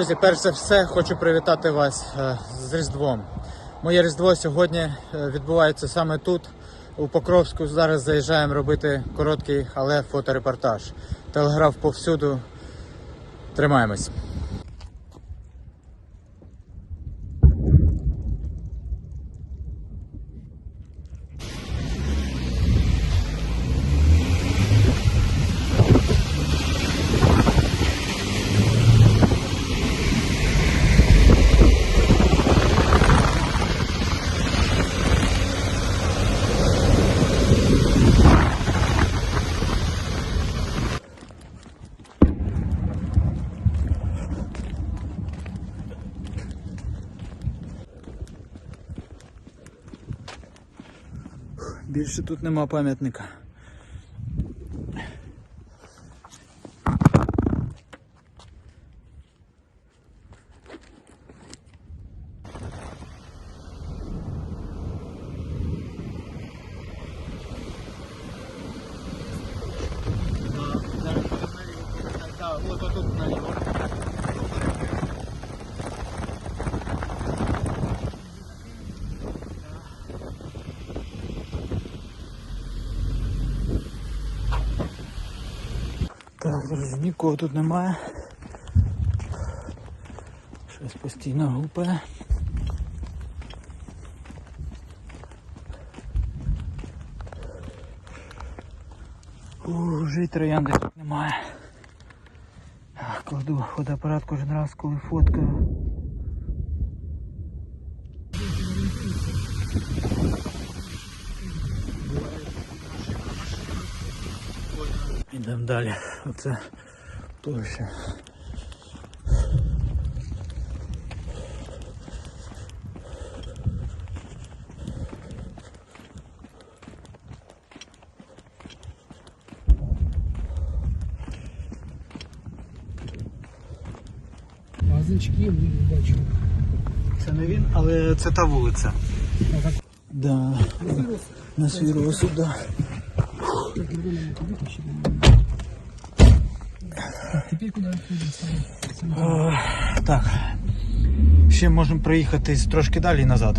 Друзі, перш за все хочу привітати вас е, з Різдвом. Моє Різдво сьогодні е, відбувається саме тут, у Покровську. Зараз заїжджаємо робити короткий, але фоторепортаж. Телеграф повсюду. Тримаємось. Більше тут нема пам'ятника. Вот тут наліво. Друзі, нікого тут немає. Щось постійно гупає. Й троянди тут немає. Кладу фотоапарат кожен раз, коли фоткаю. Ідемо далі. Оце площа. Магазинчики бачу. Це не він, але це та вулиця. Да. На свій розсуд, да. Теперь куда? Е, Так. Ще можемо проїхати трошки далі назад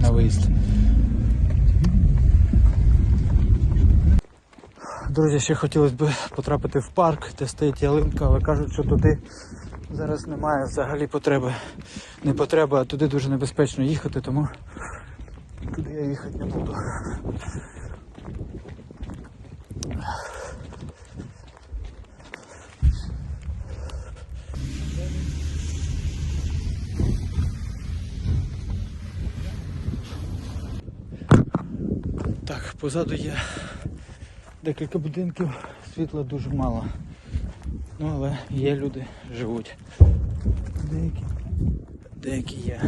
на виїзд. Друзі, ще хотілося б потрапити в парк, де стоїть ялинка, але кажуть, що туди зараз немає взагалі потреби. Не потреба, а туди дуже небезпечно їхати, тому туди я їхати не буду. Так, позаду є декілька будинків, світла дуже мало. Ну, але є люди, живуть. Деякі, деякі є.